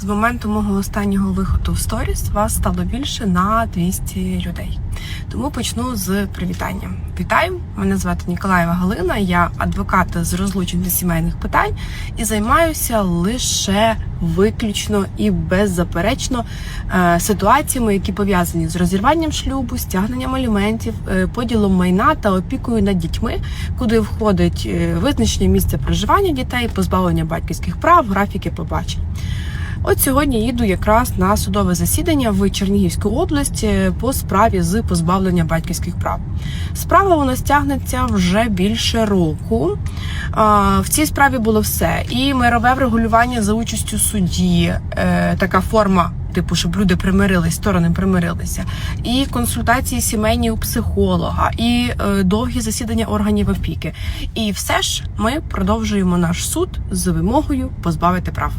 З моменту мого останнього виходу в сторіс вас стало більше на 200 людей. Тому почну з привітання. Вітаю! Мене звати Ніколаєва Галина. Я адвокат з розлучень та сімейних питань і займаюся лише виключно і беззаперечно е, ситуаціями, які пов'язані з розірванням шлюбу, стягненням аліментів, е, поділом майна та опікою над дітьми, куди входить е, визначення місця проживання дітей, позбавлення батьківських прав, графіки побачень. От сьогодні їду якраз на судове засідання в Чернігівську область е, по справі з позбавлення батьківських прав. Справа у нас тягнеться вже більше року. В цій справі було все: і мирове врегулювання за участю судді, е, така форма. Типу, щоб люди примирились, сторони примирилися, і консультації сімейні у психолога, і е, довгі засідання органів опіки. І все ж ми продовжуємо наш суд з вимогою позбавити прав.